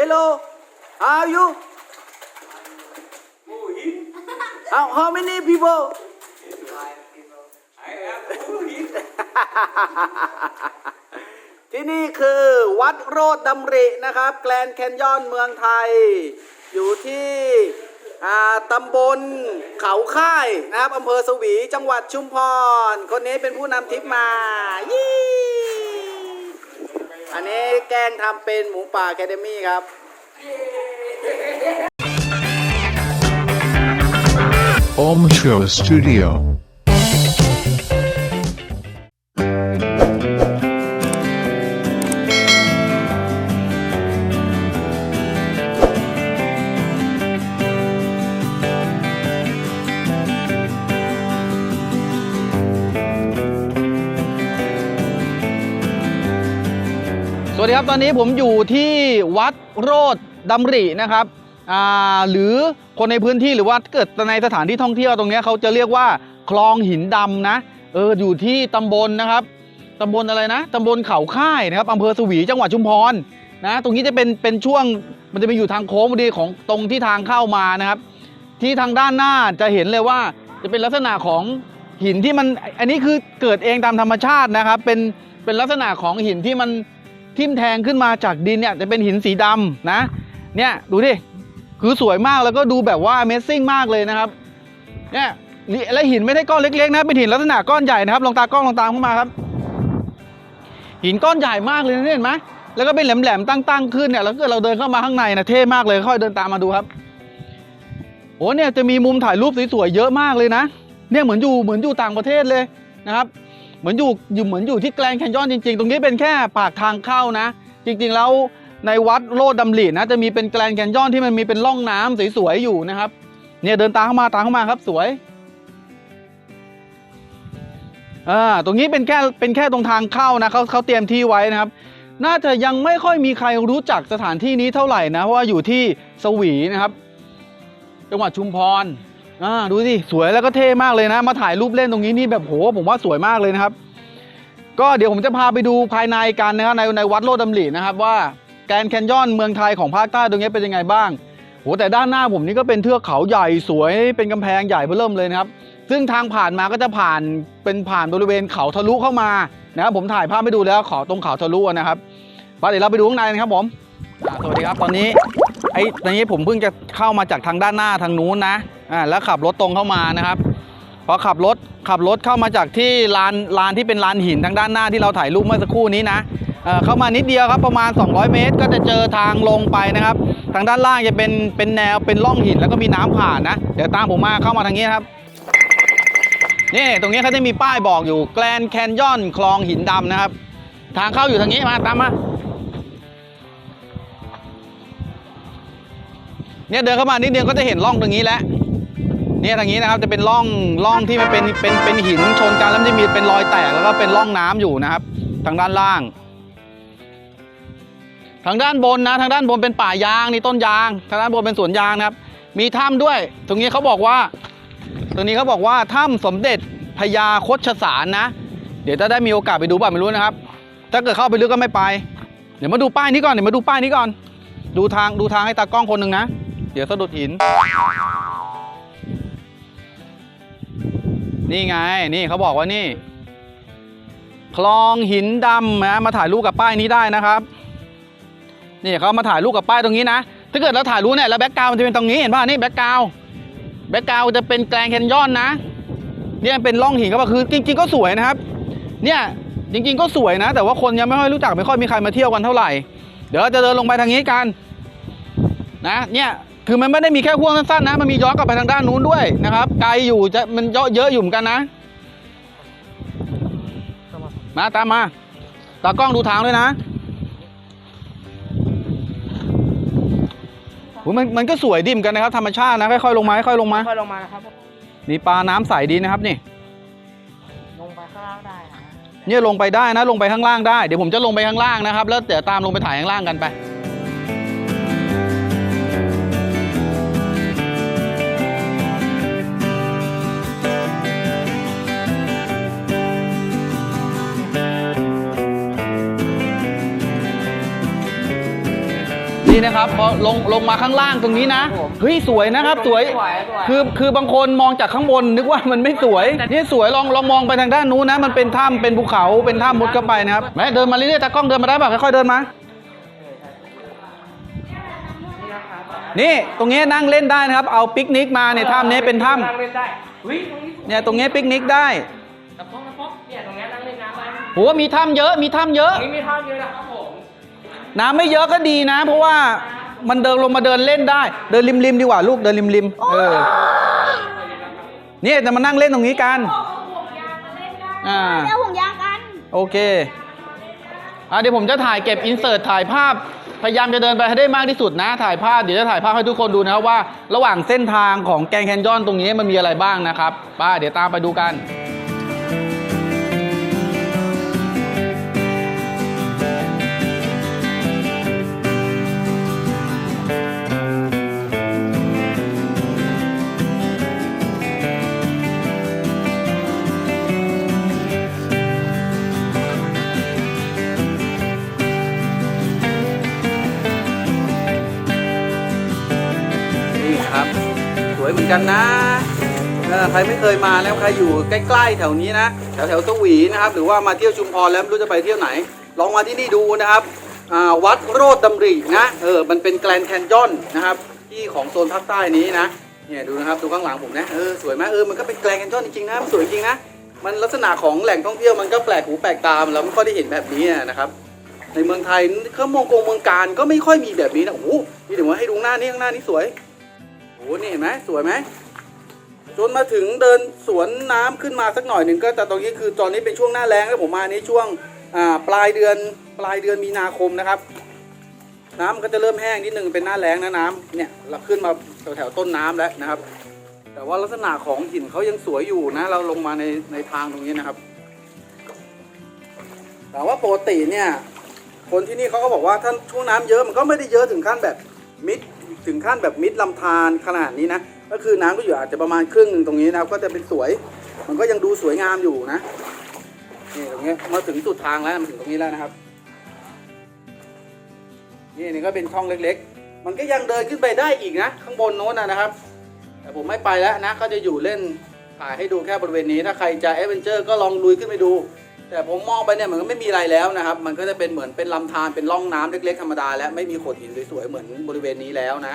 Hello, how are you? How, how many people? I am who he ที่นี่คือวัดโรดดำรินะครับ แกลนแคนยอนเมืองไทย อยู่ที่อ่าตำบลเขาค่ายนะครับอำเภอสวีจังหวัดชุมพร คนนี้เป็นผู้นำทริปมายี่ อันนี้แกล้งทำเป็นหมูป่าแคเดมี่ครับ Om Show Studio. วัสดีครับตอนนี้ผมอยู่ที่วัดโรดดำรินะครับหรือคนในพื้นที่หรือว่าเกิดในสถานที่ท่องเที่ยวตรงนี้เขาจะเรียกว่าคลองหินดำนะเอออยู่ที่ตำบลนะครับตำบลอะไรนะตำบลเขาค่ายนะครับอำเภอสวีจังหวัดชุมพรนะตรงนี้จะเป็นเป็นช่วงมันจะมีอยู่ทางโค้งพอดีของตรงที่ทางเข้ามานะครับ ที่ทางด้านหน้าจะเห็นเลยว่าจะเป็นลักษณะของหินที่มันอันนี้คือเกิดเองตามธรรมชาตินะครับ เป็นเป็นลักษณะของหินที่มัน ทิ่มแทงขึ้นมาจากดินเนี่ยจะเป็นหินสีดำนะเนี่ยดูดิคือสวยมากแล้วก็ดูแบบว่า Amazing มากเลยนะครับเนี่ยนี่และหินไม่ได้ก้อนเล็กๆนะเป็นหินลักษณะก้อนใหญ่นะครับลองตากล้องลองตามเข้ามาครับ หินก้อนใหญ่มากเลยนะเนี่ยเห็นไหมแล้วก็เป็นแหลมๆตั้งๆขึ้นเนี่ยแล้วก็เราเดินเข้ามาข้างในนะเท่มากเลยค่อยเดินตามมาดูครับโอ้เนี่ยจะมีมุมถ่ายรูปสวยๆเยอะมากเลยนะ เนี่ยเหมือนอยู่เหมือนอยู่ต่างประเทศเลยนะครับ เหมือนอยู่อยู่เหมือนอยู่ที่แกลนแคนยอนจริง ๆ ตรงนี้เป็นแค่ปากทางเข้านะ จริงๆแล้วในวัดโลดดำรินะจะมีเป็นแกลนแคนยอนที่มันมีเป็นร่องน้ำสวยๆอยู่นะครับ เนี่ยเดินตามเข้ามาตามเข้ามาครับสวยอ่าตรงนี้เป็นแค่เป็นแค่ตรงทางเข้านะเขาเขาเตรียมที่ไว้นะครับ น่าจะยังไม่ค่อยมีใครรู้จักสถานที่นี้เท่าไหร่นะเพราะว่าอยู่ที่สวีนะครับ จังหวัดชุมพร อ่าดูสิสวยแล้วก็เท่มากเลยนะ มาถ่ายรูปเล่นตรงนี้นี่แบบโหผมว่าสวยมากเลยนะครับ ก็เดี๋ยวผมจะพาไปดูภายในกันนะครับในในวัดโลดดำรินะครับว่าแกนแคนยอนเมืองไทยของภาคใต้ตรงนี้เป็นยังไงบ้างโหแต่ด้านหน้าผมนี่ก็เป็นเทือกเขาใหญ่สวยเป็นกำแพงใหญ่เบิ่มเลยนะครับ ซึ่งทางผ่านมาก็จะผ่านเป็นผ่านบริเวณเขาทะลุเข้ามานะครับผมถ่ายภาพให้ดูแล้วขอตรงเขาทะลุนะครับไปเดี๋ยวเราไปดูข้างในกันครับผมสวัสดีครับตอนนี้ ไอ้ตอนนี้ผมเพิ่งจะเข้ามาจากทางด้านหน้าทางนู้นนะอ่าแล้วขับรถตรงเข้ามานะครับพอขับรถขับรถเข้ามาจากที่ลานลานที่เป็นลานหินทางด้านหน้าที่เราถ่ายรูปเมื่อสักครู่นี้นะเข้ามานิดเดียวครับประมาณ 200 เมตร ก็จะเจอทางลงไปนะครับ ทางด้านล่างจะเป็นเป็นแนวเป็นร่องหินแล้วก็มีน้ำผ่านนะ เดี๋ยวตามผมมาเข้ามาทางนี้ครับนี่ตรงนี้เขาจะมีป้ายบอกอยู่แกลนแคนยอนคลองหินดำนะครับ ทางเข้าอยู่ทางนี้มาตามมา เนี่ยเดินเข้ามานิดเดียวก็จะเห็นร่องตรงนี้แล้วเนี่ยทางนี้นะครับจะเป็นร่องร่องที่มันเป็นเป็นเป็นหินชนกันแล้วมันจะมีเป็นรอยแตกแล้วก็เป็นร่องน้ำอยู่นะครับ ทางด้านล่าง ทางด้านบนนะ ทางด้านบนเป็นป่ายางนี่ต้นยาง ทางด้านบนเป็นสวนยางนะครับ มีถ้ำด้วย ตรงนี้เขาบอกว่า ตรงนี้เขาบอกว่าถ้ำสมเด็จพญาคชสารนะ เดี๋ยวถ้าได้มีโอกาสไปดูบ้างไม่รู้นะครับ ถ้าเกิดเข้าไปลึกก็ไม่ไป เดี๋ยวมาดูป้ายนี้ก่อนเดี๋ยวมาดูป้ายนี้ก่อน ดูทางดูทางให้ตากล้องคนหนึ่งนะ เดี๋ยวสะดุดหิน นี่ไง นี่เขาบอกว่านี่ คลองหินดำนะมาถ่ายรูปกับป้ายนี้ได้นะครับนี่เขามาถ่ายรูปกับป้ายตรงนี้นะ ถ้าเกิดเราถ่ายรูปเนี่ยแล้วแบ็กกราวมันจะเป็นตรงนี้เห็นป่ะนี่แบ็กกราวแบ็กกราวจะเป็นแกลนแคนยอนนะ เนี่ยเป็นร่องหินก็คือจริง ๆ ก็สวยนะครับ เนี่ยจริง ๆ ก็สวยนะ แต่ว่าคนยังไม่ค่อยรู้จักไม่ค่อยมีใครมาเที่ยวกันเท่าไหร่ เดี๋ยวเราจะเดินลงไปทางนี้กัน นะ เนี่ย คือมันไม่ได้มีแค่ห่วงสั้นๆนะ มันมีย้อนกลับไปทางด้านนู้นด้วยนะครับ ไกลอยู่จะมันเยอะเยอะอยู่เหมือนกันนะ มาตามมา ตากล้องดูทางด้วยนะโหมันมันก็สวยดีเหมือนกันนะครับธรรมชาตินะค่อยๆลงมาค่อยๆลงมาค่อยลงมานะครับนี่ปลาน้ำใสดีนะครับนี่ ลงไปข้างล่างได้นะเนี่ยลงไปได้นะลงไปข้างล่างได้เดี๋ยวผมจะลงไปข้างล่างนะครับ แล้วเดี๋ยวตามลงไปถ่ายข้างล่างกันไป นี่นะครับพอลงลงมาข้างล่างตรงนี้นะครับผมเฮ้ยสวยนะครับสวยสวยสวย คือคือบางคนมองจากข้างบนนึกว่ามันไม่สวย นี่สวยลองลองมองไปทางด้านนู้นนะ มันเป็นถ้ำเป็นภูเขาเป็นถ้ำมุดเข้าไปนะครับแม่เดินมาเรื่อยๆตากล้องเดินมาได้ป่ะค่อยๆเดินมา นี่นะคะนี่ตรงนี้นั่งเล่นได้นะครับ เอาปิกนิกมาเนี่ยถ้ำนี้เป็นถ้นั่งเล่นได้เฮ้ยตรงนี้ำเนี่ยตรงนี้ปิกนิกได้ตะป๊อกตะป๊อกเนี่ยตรงเนี้ยนั่งเล่นน้ำได้โหมีถ้ำเยอะมีถ้ำเยอะตรงนี้มีท่าเยอะนะครับผม น้ำไม่เยอะก็ดีนะ เพราะว่ามันเดินลงมาเดินเล่นได้ เดินริมริมๆดีกว่าลูกเดินริมริมๆเออนี่จะมานั่งเล่นตรงนี้กันอ่าเจ้าห่วงยางกัน โอเคอะเดี๋ยวผมจะถ่ายเก็บอินเสิร์ตถ่ายภาพพยายามจะเดินไปให้ได้มากที่สุดนะ ถ่ายภาพเดี๋ยวจะถ่ายภาพให้ทุกคนดูนะครับว่า ระหว่างเส้นทางของแกงแคนยอนตรงนี้มันมีอะไรบ้างนะครับป้าเดี๋ยวตามไปดูกันนี่ กันนะใครไม่เคยมาแล้วใครอยู่ใกล้ๆแถวนี้นะแถวแถวๆสวีนะครับ หรือว่ามาเที่ยวชุมพรแล้วไม่รู้จะไปเที่ยวไหน ลองมาที่นี่ดูนะครับวัดโรดดำรินะเออมันเป็นแกลนแคนยอนนะครับ ที่ของโซนภาคใต้นี้นะเนี่ยดูนะครับดูข้างหลังผมนะเออสวยไหมเออมันก็เป็นแกลนแคนยอนจริงๆนะมันสวยจริงนะมันลักษณะของแหล่งท่องเที่ยวมันก็แปลกหูแปลกตาเราไม่ค่อยได้เห็นแบบนี้นะครับ ในเมืองไทยเขามองกงเมืองการก็ไม่ค่อยมีแบบนี้นะโอ้โหนี่เดี๋ยวมาให้ดูหน้านี่ข้างหน้านี่สวย โอ้โหนี่เห็นไหมสวยไหมจนมาถึงเดินสวนน้ำขึ้นมาสักหน่อยหนึ่งก็แต่ตรงนี้คือตอนนี้เป็นช่วงหน้าแล้งแล้วผมมานี้ช่วงปลายเดือนปลายเดือนมีนาคมนะครับ น้ำก็จะเริ่มแห้งนิดนึงเป็นหน้าแล้งนะน้ำเนี่ยเราขึ้นมาแถวแถวๆต้นน้ำแล้วนะครับ แต่ว่าลักษณะของหินเขายังสวยอยู่นะ เราลงมาในในทางตรงนี้นะครับ แต่ว่าปกติเนี่ยคนที่นี่เขาก็บอกว่าถ้าช่วงน้ำเยอะมันก็ไม่ได้เยอะถึงขั้นแบบมิด ถึงขั้นแบบมิดลำธารขนาดนี้นะ ก็คือน้ำก็อยู่อาจจะประมาณครึ่งหนึ่งตรงนี้นะครับ ก็จะเป็นสวย มันก็ยังดูสวยงามอยู่นะ นี่ตรงนี้มาถึงสุดทางแล้วมาถึงตรงนี้แล้วนะครับ นี่นี่ก็เป็นช่องเล็กๆ มันก็ยังเดินขึ้นไปได้อีกนะ ข้างบนโน้นนะครับ แต่ผมไม่ไปแล้วนะ ก็จะอยู่เล่นถ่ายให้ดูแค่บริเวณนี้ ถ้าใครจะเอเวนเจอร์ก็ลองลุยขึ้นไปดู แต่ผมมองไปเนี่ยมันก็ไม่มีอะไรแล้วนะครับ มันก็จะเป็นเหมือนเป็นลำธารเป็นร่องน้ำเล็กๆธรรมดาแล้วไม่มีโขดหินสวยๆเหมือนบริเวณนี้แล้วนะ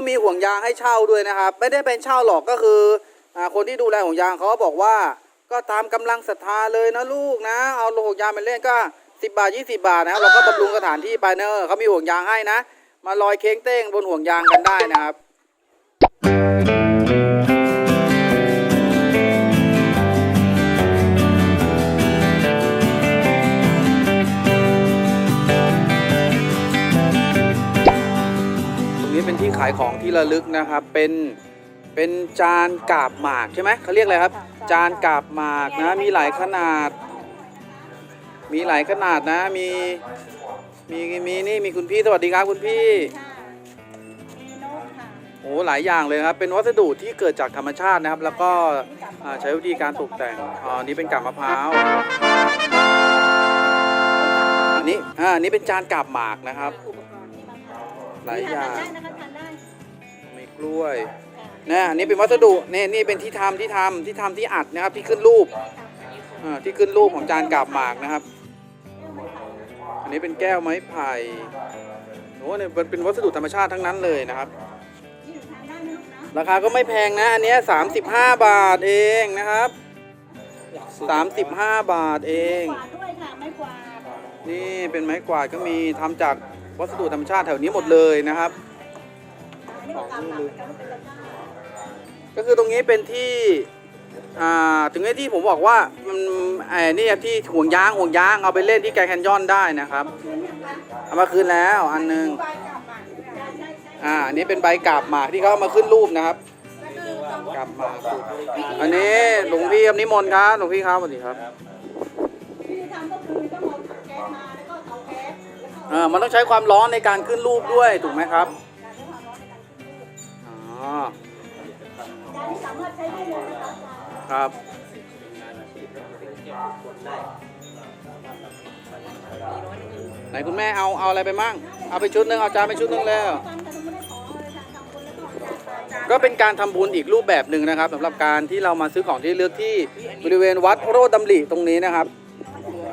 ก็มีห่วงยางให้เช่าด้วยนะครับ ไม่ได้เป็นเช่าหรอกก็คืออาคนที่ดูแลห่วงยางเขาบอกว่า ก็ตามกำลังศรัทธาเลยนะลูกนะ เอาห่วงยางไปเล่นก็สิบาทยี่สิบาทนะครับเราก็บำรุงสถานที่ไปเนอะเขามีห่วงยางให้นะ มาลอยเค้งเต้งบนห่วงยางกันได้นะครับ ขายของที่ระลึกนะครับเป็นเป็นจานกาบหมากใช่ไหมเขาเรียกอะไรครับ จานกาบหมากนะมีหลายขนาด มีหลายขนาดนะมีมีมีนี่มีคุณพี่สวัสดีครับคุณพี่โน้ตค่ะโอ้หลายอย่างเลยนะครับเป็นวัสดุที่เกิดจากธรรมชาตินะครับ แล้วก็อ่าใช้วิธีการตกแต่งอ๋อนี่เป็นกาบมะพร้าวอันนี้อ่าอันนี้เป็นจานกาบหมากนะครับ หลายอย่าง กล้วยนะอันนี้เป็นวัสดุนี่นี่เป็นที่ทำที่ทำที่ทำที่อัดนะครับที่ขึ้นรูปอ่าที่ขึ้นรูปของจานกาบหมากนะครับ อันนี้เป็นแก้วไม้ไผ่โอ้เนี่ยเป็นเป็นวัสดุธรรมชาติทั้งนั้นเลยนะครับ ราคาก็ไม่แพงนะ อันนี้ย35บาทเองนะครับ35บาทเองกวาดด้วยค่ะไม่กวาดนี่เป็นไม้กวาดก็มีทำจากวัสดุธรรมชาติแถวนี้หมดเลยนะครับ นนี่ก็กลับหลังกันเป็นตะกร้าก็คือตรงนี้เป็นที่อ่าถึงไอ้ที่ผมบอกว่ามันไอ้นี่ที่ห่วงยางห่วงยางเอาไปเล่นที่แกรนด์แคนยอนได้นะครับคืนยังคะเอามาคืนแล้วอันหนึงใบกลับมาใช่ใช่ใช่อ่าอันนี้เป็นใบกาบหมากที่เขาเอามาขึ้นรูปนะครับก็คือต้องกาบหมากอันนี้หลวงพี่ครับนิมนต์ครับหลวงพี่ครับสวัสดีครับวิธีทำก็คือต้องเอาแก๊สมาแล้วก็เอาแก๊สแล้วก็อ่ามันต้องใช้ความร้อนในการขึ้นรูปด้วยถูกไหมครับามารถใช้ได้เลยนะคะครับ ไหนคุณแม่เอาเอาอะไรไปมั่ง เอาไปชุดหนึ่งเอาจานไปชุดหนึ่งแล้วการจะไม่ได้ขอเลยค่ะทำคนแล้วก็จานก็เป็นการทำบุญอีกรูปแบบหนึ่งนะครับสำหรับการที่เรามาซื้อของที่ระลึกที่บริเวณวัดโรดดำริตรงนี้นะครับ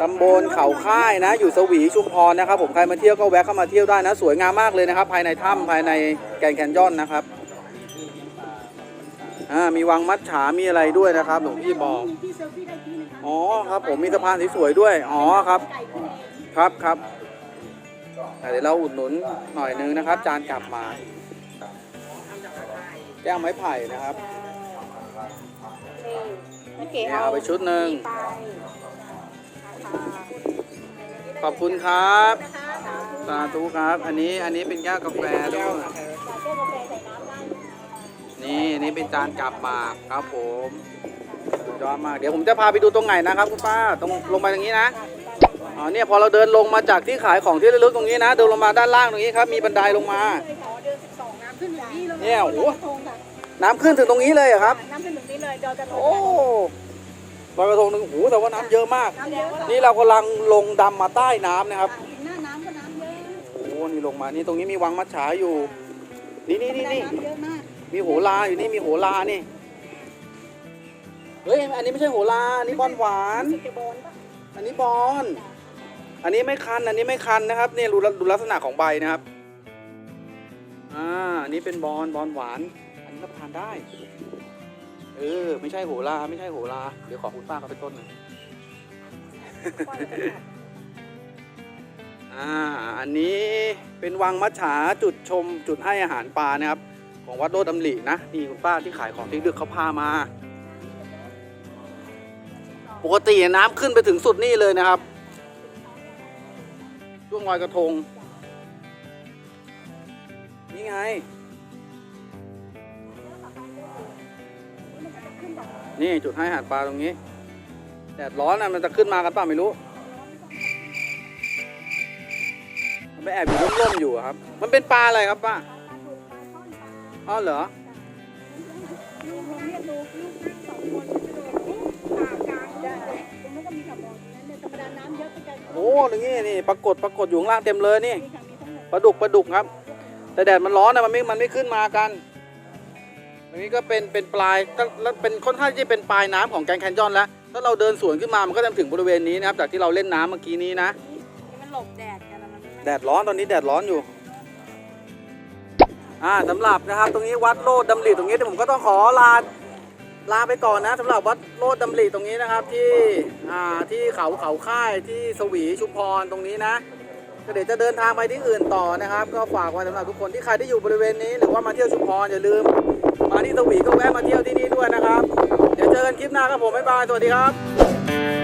ตำบลเขาค่ายนะ อยู่สวีชุมพรนะครับ ผมใครมาเที่ยวก็แวะเข้ามาเที่ยวได้นะ สวยงามมากเลยนะครับ ภายในถ้ำภายในแกรนแคนยอนนะครับ อ่ามีวังมัดฉามีอะไรด้วยนะครับหลวงพี่บอกมีที่เซลฟี่ได้ที่หนึงค่ะอ๋อครับผมมีสะพานสวยๆด้วย อ๋อครับ ไก่ขึ้นเองครับครับแต่เดี๋ยวเราอุดหนุนหน่อยนึงนะครับ จานกลับมา แก้วไม้ไผ่นะครับ นี่เนี่ยเอาไปชุดหนึ่ง ไปขอบคุณครับนะคะสาธุสาธุครับ อันนี้อันนี้เป็นแก้วกาแฟด้วย แก้วกาแฟใส่น้ำได้ นี่อันนี่เป็นจานกลับหมากครับผมสุดยอดมากเดี๋ยวผมจะพาไปดูตรงไหนนะครับคุณป้าตรงลงไปตรงนี้นะอ๋อเนี่ยพอเราเดินลงมาจากที่ขายของที่ระลึกตรงนี้นะเดินลงมาด้านล่างตรงนี้ครับมีบันไดลงมาเลยขอเดือนสิบสองน้ำขึ้นอย่างนี้เลยเนี่ยโอ้โหลอยกระทงค่ะน้ำขึ้นถึงตรงนี้เลยเหรอครับน้ำขึ้นถึงนี้เลยเดอยกระทงโอ้ลอยกระทงหนึ่งโอ้โหแต่ว่าน้ำเยอะมากน้ำเยอะนี่เรากำลังลงดำมาใต้น้ำนะครับถึงหน้าน้ำก็น้ำเยอะโอ้โหนี่ลงมานี่ตรงนี้มีวังมัดฉาอยู่ นี่นี่นี่นี่น้ำเยอะ มีโหราอยู่นี่มีโหรานี่ เฮ้ย อันนี้ไม่ใช่โหราอันนี้บอลหวาน อันนี้บอล อันนี้ไม่คัน อันนี้ไม่คันนะครับเนี่ยดูดูลักษณะของใบนะครับ อ่า อันนี้เป็นบอลบอลหวาน อันนี้รับประทานได้ เออ ไม่ใช่โหราไม่ใช่โหราเดี๋ยวขอคุณป้าเขาไปต้นหน่อยอ่า อันนี้เป็นวังมัจฉาจุดชมจุดให้อาหารปลานะครับ ของวัดโลดดำรินะนี่คุณป้าที่ขายของที่ดึกเขาพามา ปกติน้ำขึ้นไปถึงสุดนี่เลยนะครับช่วงลอยกระทง นี่ไง นี่จุดให้หารปลาตรงนี้แดดร้อนนะมันจะขึ้นมากันเปล่าไม่รู้มันไปแอบอยู่ร่มๆอยู่ครับ มันเป็นปลาอะไรครับป้า อ๋อเหรอ ลูกเราเรียกลูกลูกนั่งสองคนจะโดดปากกลางได้ตรงนั้นก็มีขับมองนั้นเนี่ยธรรมดาน้ำเยอะก็จะโอ้ตรงนี้นี่ปรากฏปรากฏอยู่ข้างล่างเต็มเลยนี่มีขังมีทั้งหมดปลาดุกปลาดุกครับ แต่แดดมันร้อนนะมันไม่มันไม่ขึ้นมากันตรงนี้ก็เป็นเป็นปลายก็แล้วเป็นค่อนข้างที่จะเป็นปลายน้ำของแกรนด์แคนยอนแล้ว ถ้าเราเดินสวนขึ้นมามันก็จะถึงบริเวณนี้นะครับจากที่เราเล่นน้ำเมื่อกี้นี้นะ นี่มันหลบแดดกันนะมันแดดร้อนตอนนี้แดดร้อนอยู่ อ่าสำหรับนะครับ ตรงนี้วัดโลดดำริตรงนี้ผมก็ต้องขอลาลาไปก่อนนะสำหรับวัดโลดดำริตรงนี้นะครับ ที่อ่าที่เขาเขาค่ายที่สวีชุมพรตรงนี้นะก็เดี๋ยวจะเดินทางไปที่อื่นต่อนะครับ ก็ฝากไว้สำหรับทุกคนที่ใครที่อยู่บริเวณนี้หรือว่ามาเที่ยวชุมพรอย่าลืม มาที่สวีก็แวะมาเที่ยวที่นี่ด้วยนะครับ เดี๋ยวเจอกันคลิปหน้าครับผมบ๊ายบายสวัสดีครับ